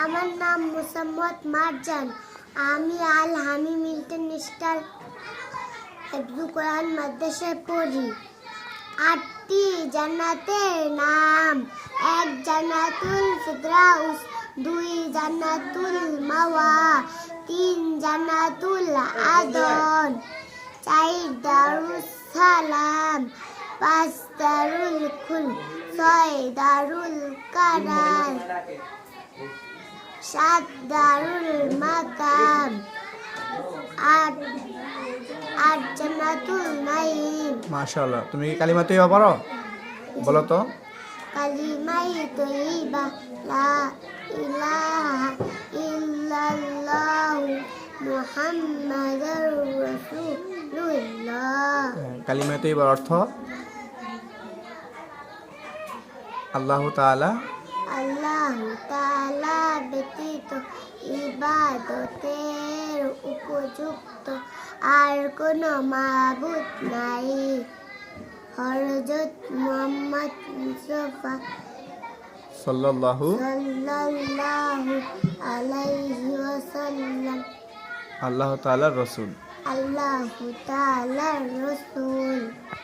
আমার নাম মুসাম্মদ মারজান। আমি আল হামি মিল্টন স্টার হেফজু কোরআন মাদ্রাসায় পড়ি। আটটি জান্নাতের নাম, এক জান্নাতুল ফিদরাউস দুই জান্নাতুল মাওয়া, তিন জান্নাতুল আদন, চার দারুস সালাম, পাঁচ দারুল খুল, ছয় দারুল কারার সাত দারুল মাকাম। আট আট জান্নাতুল নাইম মাশাআল্লাহ। তুমি কি কালিমা তৈবা পারো বলো তো। কালিমাই তৈবা লা ইলাহা ইল্লাল্লাহু মুহাম্মাদুর রাসূলুল্লাহ। কালিমা তৈবার অর্থ আল্লাহ তাআলা তাআলা ব্যতীত ইবাদতের উপযুক্ত আর কোনো মাবুদ নাই। হরজত মুহাম্মদ মুস্তাফা সাল্লাল্লাহু সাল্লাল্লাহু আলাইহি ওয়াসাল্লাম। আল্লাহ তাআলার রসুল। আল্লাহ তাআলার রাসূল।